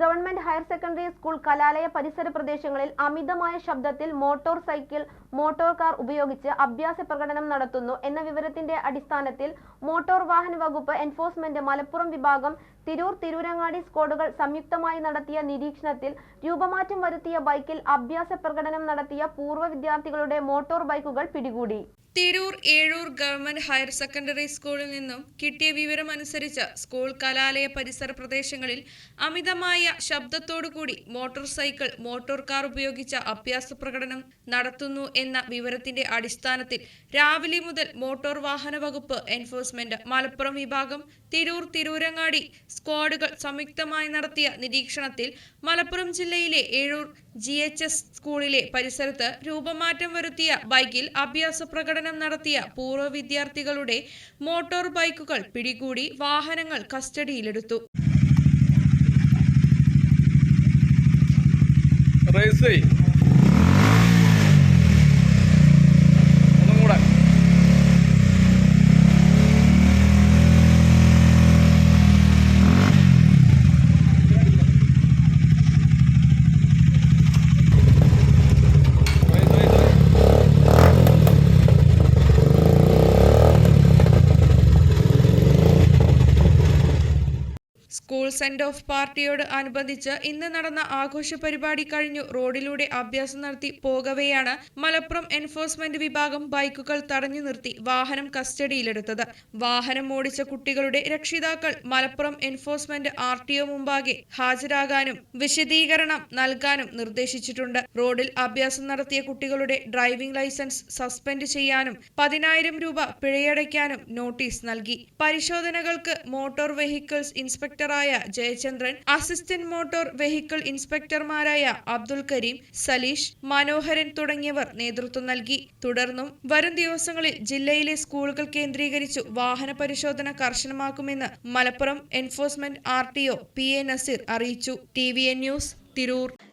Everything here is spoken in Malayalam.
Government higher secondary school കലാലയ പരിസര പ്രദേശങ്ങളിൽ അമിതമായ ശബ്ദത്തിൽ മോട്ടോർ സൈക്കിൾ മോട്ടോർ കാർ ഉപയോഗിച്ച് അഭ്യാസ പ്രകടനം നടത്തുന്നു എന്ന വിവരത്തിന്റെ അടിസ്ഥാനത്തിൽ മോട്ടോർ വാഹന വകുപ്പ് എൻഫോഴ്സ്മെന്റ് മലപ്പുറം വിഭാഗം തിരൂർ തിരൂരങ്ങാടി സ്ക്വാഡുകൾ സംയുക്തമായി നടത്തിയ നിരീക്ഷണത്തിൽ രൂപമാറ്റം വരുത്തിയ ബൈക്കിൽ അഭ്യാസ പ്രകടനം നടത്തിയ പൂർവ വിദ്യാർത്ഥികളുടെ മോട്ടോർ ബൈക്കുകൾ പിടികൂടി. Tirur Ezhur government higher secondary സ്കൂളിൽ നിന്നും കിട്ടിയ വിവരമനുസരിച്ച് സ്കൂൾ കലാലയ പരിസര പ്രദേശങ്ങളിൽ അമിതമായ ശബ്ദത്തോടുകൂടി മോട്ടോർ സൈക്കിൾ മോട്ടോർ കാർ ഉപയോഗിച്ച അഭ്യാസ പ്രകടനം നടത്തുന്നു എന്ന വിവരത്തിന്റെ അടിസ്ഥാനത്തിൽ രാവിലെ മുതൽ മോട്ടോർ വാഹന വകുപ്പ് എൻഫോഴ്സ്മെന്റ് മലപ്പുറം വിഭാഗം തിരൂർ തിരൂരങ്ങാടി സ്ക്വാഡുകൾ സംയുക്തമായി നടത്തിയ നിരീക്ഷണത്തിൽ മലപ്പുറം ജില്ലയിലെ ഏഴൂർ ജി സ്കൂളിലെ പരിസരത്ത് രൂപമാറ്റം വരുത്തിയ ബൈക്കിൽ അഭ്യാസ പ്രകടനം നടത്തിയ പൂർവ വിദ്യാർത്ഥികളുടെ മോട്ടോർ ബൈക്കുകൾ പിടികൂടി വാഹനങ്ങൾ കസ്റ്റഡിയിലെടുത്തു. റേസ് ചെയ് ഒന്നും കൂടെ race, race, race. School send off പാർട്ടിയോട് അനുബന്ധിച്ച് ഇന്ന് നടന്ന ആഘോഷ പരിപാടി കഴിഞ്ഞു. റോഡിലൂടെ അഭ്യാസം നടത്തി പോകവെയാണ് മലപ്പുറം എൻഫോഴ്സ്മെന്റ് വിഭാഗം ബൈക്കുകൾ തടഞ്ഞു നിർത്തി വാഹനം കസ്റ്റഡിയിലെടുത്തത്. വാഹനം ഓടിച്ച കുട്ടികളുടെ രക്ഷിതാക്കൾ Malappuram enforcement R T O മുമ്പാകെ ഹാജരാകാനും വിശദീകരണം നൽകാനും നിർദ്ദേശിച്ചിട്ടുണ്ട്. റോഡിൽ അഭ്യാസം നടത്തിയ കുട്ടികളുടെ ഡ്രൈവിംഗ് ലൈസൻസ് സസ്പെൻഡ് ചെയ്യാനും പതിനായിരം രൂപ പിഴയടയ്ക്കാനും നോട്ടീസ് നൽകി. പരിശോധനകൾക്ക് മോട്ടോർ വെഹിക്കിൾസ് ഇൻസ്പെക്ടറായ ജയചന്ദ്രൻ അസിസ്റ്റന്റ് മോട്ടോർ വെഹിക്കിൾ ഇൻസ്പെക്ടർമാരായ അബ്ദുൽ കരീം സലീഷ് മനോഹരൻ തുടങ്ങിയവർ നേതൃത്വം നൽകി. തുടർന്നും വരും ദിവസങ്ങളിൽ ജില്ലയിലെ സ്കൂളുകൾ കേന്ദ്രീകരിച്ചു വാഹന പരിശോധന കർശനമാക്കുമെന്ന് Malappuram enforcement R T O P A Naseer അറിയിച്ചു. T V N news Tirur.